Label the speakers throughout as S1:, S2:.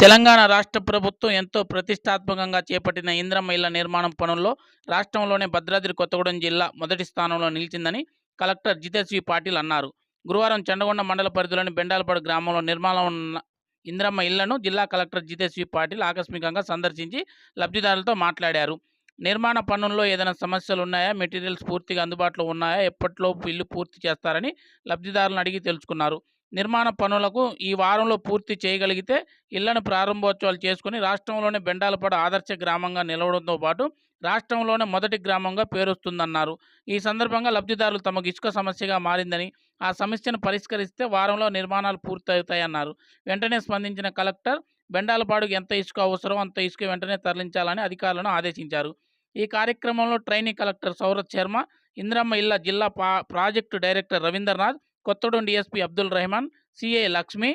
S1: తెలంగాణ రాష్ట్ర ప్రభుత్వం ఎంతో ప్రతిష్టాత్మకంగా చేపట్టిన ఇంద్రమ్మ ఇళ్ళ నిర్మాణం పనుల్లో రాష్ట్రంలోనే భద్రాద్రి కొత్తగూడెం జిల్లా మొదటి స్థానంలో నిలిచిందని కలెక్టర్ జితేశ్వరి పాటిల్ అన్నారు. గురువారం చండగొండ మండల పరిధిలోని బెండాలపాడు గ్రామంలో నిర్మాణం ఉన్న ఇంద్రమ్మ ఇళ్ళను జిల్లా కలెక్టర్ జితేశ్వరి పాటిల్ ఆకస్మికంగా సందర్శించి లబ్ధిదారులతో మాట్లాడారు. నిర్మాణ పనుల్లో ఏదైనా సమస్యలు ఉన్నాయా? మెటీరియల్స్ పూర్తిగా అందుబాటులో ఉన్నాయా? ఎప్పటిలోపు ఇల్లు పూర్తి చేస్తారని లబ్ధిదారులను అడిగి తెలుసుకున్నారు. నిర్మాణ పనులకు ఈ వారంలో పూర్తి చేయగలిగితే ఇళ్ళను ప్రారంభోత్సవాలు చేసుకుని రాష్ట్రంలోనే బెండాలపాడు ఆదర్శ గ్రామంగా నిలవడంతో పాటు రాష్ట్రంలోనే మొదటి గ్రామంగా పేరొస్తుందన్నారు. ఈ సందర్భంగా లబ్ధిదారులు తమకు ఇసుక సమస్యగా మారిందని ఆ సమస్యను పరిష్కరిస్తే వారంలో నిర్మాణాలు పూర్తవుతాయన్నారు. వెంటనే స్పందించిన కలెక్టర్ బెండాలపాడుకు ఎంత ఇసుక అవసరం అంత ఇసుక వెంటనే తరలించాలని అధికారులను ఆదేశించారు. ఈ కార్యక్రమంలో ట్రైనింగ్ కలెక్టర్ సౌరత్ శర్మ ఇంద్రమ్మ ఇళ్ళ జిల్లా పా project director Ravindranath Kothagudem DSP Abdul Rehman CI Lakshmi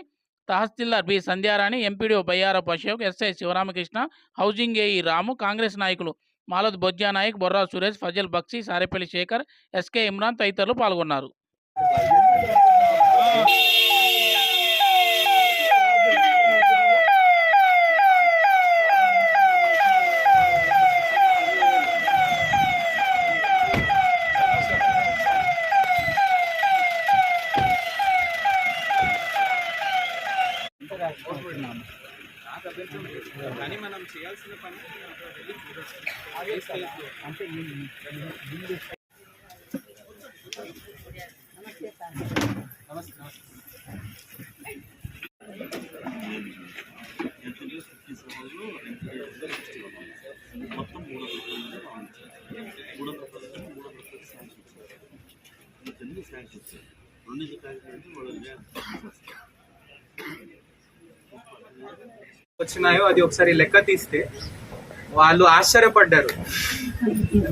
S1: తహసీల్దార్ B Sandhyarani MPDO Bayyarapu Ashok SI Sivaramakrishna housing AE Ramu Congress నాయకులు మాలద్ బొజ్జానాయక్ బొర్రా సురేష్ ఫజల్ బక్సీ సారేపల్లి శేఖర్ ఎస్కే ఇమ్రాన్ తదితరులు పాల్గొన్నారు.
S2: కానీ మనం చేయాల్సిన పని అంటే నమస్తే
S3: మొత్తం మూడు మూడు మూడు తెలుగు సైన్స్ రెండు కార్యక్రమాలు వాళ్ళు
S2: వచ్చినాయో అది ఒకసారి లెక్క తీస్తే వాళ్ళు ఆశ్చర్యపడ్డారు.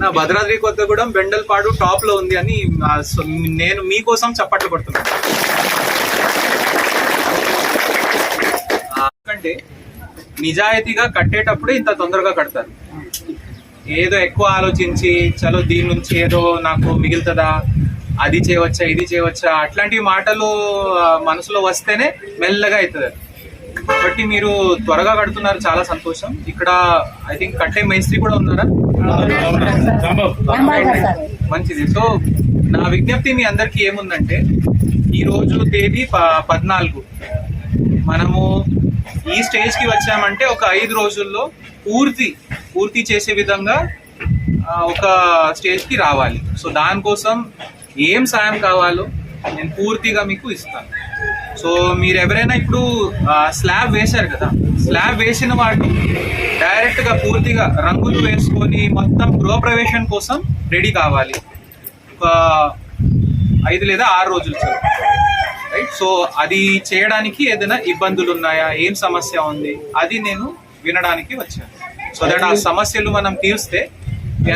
S2: నా భద్రాద్రి కొత్తగూడెం బెండల్పాడు టాప్లో ఉంది అని సో నేను మీకోసం చప్పట్లు కొడుతున్నాను. ఎందుకంటే నిజాయితీగా కట్టేటప్పుడే ఇంత తొందరగా కడతారు. ఏదో ఎక్కువ ఆలోచించి చలో దీని నుంచి ఏదో నాకు మిగులుతుందా అది చేయవచ్చా ఇది చేయవచ్చా అట్లాంటి మాటలు మనసులో వస్తేనే మెల్లగా అవుతుంది కాబట్టి మీరు త్వరగా కడుతున్నారు చాలా సంతోషం. ఇక్కడ ఐ థింక్ కట్టే మేస్త్రి కూడా ఉన్నారా? మంచిది. సో నా విజ్ఞప్తి మీ అందరికీ ఏముందంటే ఈ రోజు తేదీ పద్నాలుగు. మనము ఈ స్టేజ్కి వచ్చామంటే ఒక ఐదు రోజుల్లో పూర్తి పూర్తి చేసే విధంగా ఒక స్టేజ్కి రావాలి. సో దానికోసం ఏం సాయం కావాలో నేను పూర్తిగా మీకు ఇస్తాను. సో మీరు ఎవరైనా ఇప్పుడు స్లాబ్ వేశారు కదా స్లాబ్ వేసిన వాళ్ళు డైరెక్ట్గా పూర్తిగా రంగులు వేసుకొని మొత్తం గృహప్రవేశం కోసం రెడీ కావాలి. ఒక ఐదు లేదా ఆరు రోజులు సార్ రైట్ సో అది చేయడానికి ఏదైనా ఇబ్బందులు ఉన్నాయా ఏం సమస్య ఉంది? అది నేను వినడానికి వచ్చాను. సో దట్ ఆ సమస్యలు మనం తీర్స్తే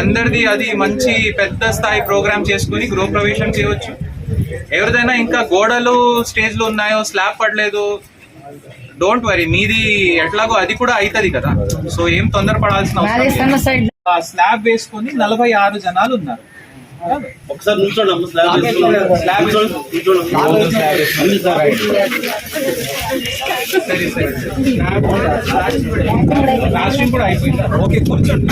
S2: అందరిది అది మంచి పెద్ద స్థాయి ప్రోగ్రామ్ చేసుకుని గృహప్రవేశం చేయవచ్చు. ఎవరిదైనా ఇంకా గోడలు స్టేజ్లో ఉన్నాయో స్లాబ్ పడలేదు. డోంట్ వరీ మీది ఎట్లాగో అది కూడా అవుతుంది కదా. సో ఏం తొందరపడాల్సిన అవసరం లేదు. ఆ స్లాబ్ వేసుకొని నలభై ఆరు జనాలు ఉన్నారు.
S3: ఒకసారి
S2: కూడా అయిపోయిందా. ఓకే కూర్చోండి.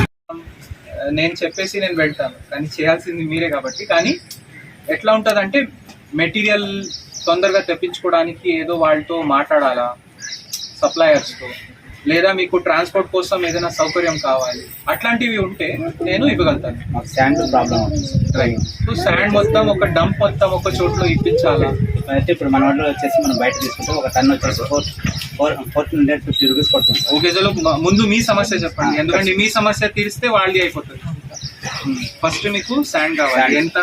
S2: నేను చెప్పేసి నేను వెళ్తాను. కానీ చేయాల్సింది మీరే కాబట్టి. కానీ ఎట్లా ఉంటుందంటే మెటీరియల్ తొందరగా తెప్పించుకోవడానికి ఏదో వాళ్ళతో మాట్లాడాలా? సప్లయర్స్తో లేదా మీకు ట్రాన్స్పోర్ట్ కోసం ఏదైనా సౌకర్యం కావాలి? అట్లాంటివి ఉంటే నేను ఇవ్వగలుగుతాను.
S4: Sand problem
S2: right so sand మొత్తం ఒక డంప్ మొత్తం ఒక చోట్లో ఇప్పించాలా?
S4: అయితే ఇప్పుడు మన వాళ్ళు వచ్చేసి మనం బయట తీసుకుంటే ఒక టన్ వచ్చేసి four four fourteen hundred fifty rupees పడుతుంది
S2: ఓకే చలో ముందు మీ సమస్య చెప్పండి. ఎందుకంటే మీ సమస్య తీరిస్తే వాళ్ళది అయిపోతుంది. ఫస్ట్ మీకు శాండ్ కావాలి. ఎంత?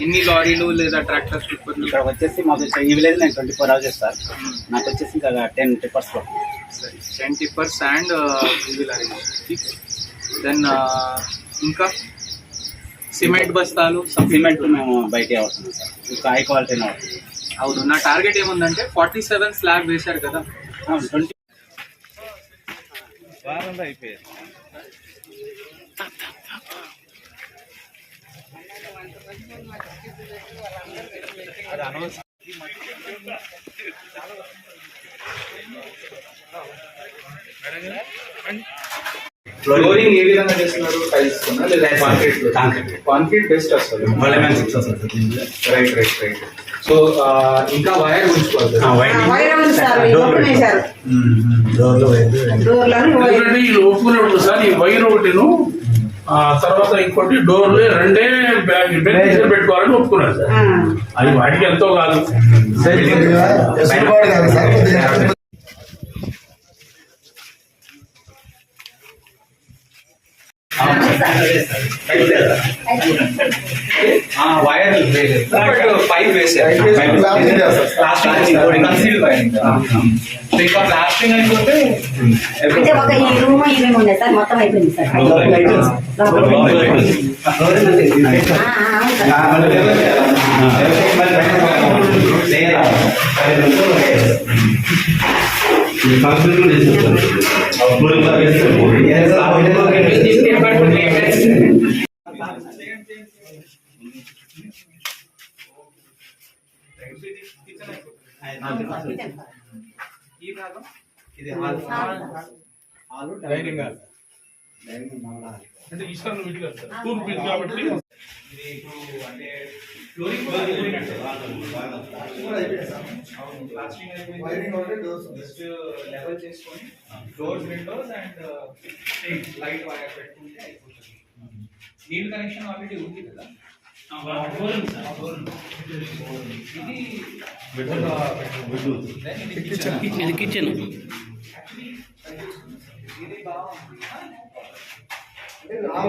S2: ఎన్ని లారీలు లేదా ట్రాక్టర్స్ టిప్పర్లు
S4: ఇక్కడ వచ్చేసి మాకు ఈ విలేజ్ నేను ట్వంటీ ఫోర్ అవర్స్ చేస్తాను నాకు వచ్చేసి ఇంకా ten tippers
S2: ten tipper sand then ఇంకా సిమెంట్ బస్తాలు
S4: సిమెంట్ మేము బయట అవుతుంది సార్. ఇంకా హై క్వాలిటీనే అవుతుంది
S2: అవును. నా టార్గెట్ ఏముందంటే ఫార్టీ సెవెన్ స్లాబ్ వేశారు కదా.
S4: ట్వంటీ
S2: ఫ్లోరింగ్ ఏ విధంగా చేస్తున్నారు? టైల్స్ లేదా కాంక్రీట్
S3: కాంక్రీట్.
S2: కాంక్రీట్ బెస్ట్ వస్తుంది.
S3: వలెమెన్ సిక్స్ వస్తుంది.
S2: రైట్ రైట్ రైట్ సో ఇంకా వైర్ ఉంచుకోవాలి
S5: వైరం ఉంది సార్.
S3: డోర్
S5: వైర్
S6: ఈ ఒప్పుకునే ఉంటుంది సార్. ఈ వైర్ ఒకటిను తర్వాత ఇంకోటి డోర్లు రెండే బ్యాగ్ బెడ్ పెట్టుకోవాలని ఒప్పుకున్నారు సార్. అది వాటికి ఎంతో కాదు.
S2: వైర్ పైప్ వేసారు. ప్లాస్టింగ్ అయిపోతే
S5: అంటే ఒక ఈ రూమ్ ఈ రూమ్ ఉండే సార్ మొత్తం అయిపోయింది సార్ లోపల. ఆ, ఆ, అవును సార్.
S2: ఈ భాగం
S6: అంటే ఈశాన్య తూర్పు ఇది కాబట్టి.
S2: ఇది ఇప్పుడు అంటే ఫ్లోరింగ్ కూడా అయిపోయినట్టే. అవును, ప్లాస్టింగ్ అయిపోయింది. జస్ట్ లెవెల్ చేసుకొని doors windows and light wire పెట్టుకుంటే అయిపోతుంది. నీల్ కనెక్షన్ ఆల్రెడీ ఉంది కదా? ఇది కిచెన్
S1: ఇది కిచెన్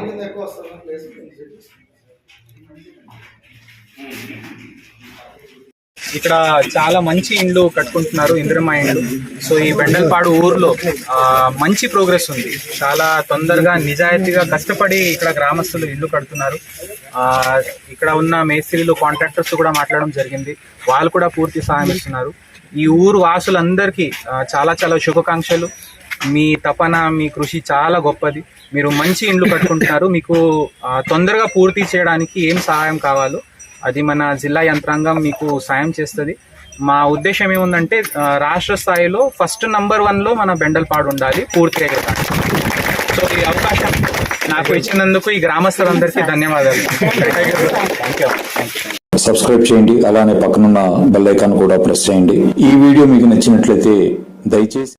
S2: ఇది ప్లేస్ ఇక్కడ చాలా మంచి ఇండ్లు కట్టుకుంటున్నారు ఇంద్రమ్మ ఇండ్లు. సో ఈ బెండల్పాడు ఊర్లో మంచి ప్రోగ్రెస్ ఉంది. చాలా తొందరగా నిజాయితీగా కష్టపడి ఇక్కడ గ్రామస్తులు ఇల్లు కడుతున్నారు. ఇక్కడ ఉన్న మేస్త్రీలు కాంట్రాక్టర్స్ కూడా మాట్లాడడం జరిగింది. వాళ్ళు కూడా పూర్తి సహాయం ఇస్తున్నారు. ఈ ఊరు వాసులందరికీ చాలా చాలా శుభాకాంక్షలు. మీ తపన మీ కృషి చాలా గొప్పది. మీరు మంచి ఇండ్లు కట్టుకుంటున్నారు. మీకు తొందరగా పూర్తి చేయడానికి ఏం సహాయం కావాలో అది మన జిల్లా యంత్రాంగం మీకు సాయం చేస్తుంది. మా ఉద్దేశం ఏముందంటే రాష్ట్ర స్థాయిలో ఫస్ట్ నంబర్ వన్లో మన బెండల్పాడు ఉండాలి పూర్తి అయ్యేదానికి సో ఈ అవకాశం నాకు ఇచ్చినందుకు ఈ గ్రామస్తులందరికీ ధన్యవాదాలు. థ్యాంక్ యూ
S7: సబ్స్క్రైబ్ చేయండి. అలానే పక్కనున్న బెల్ ఐకాన్ కూడా ప్రెస్ చేయండి. ఈ వీడియో మీకు నచ్చినట్లయితే దయచేసి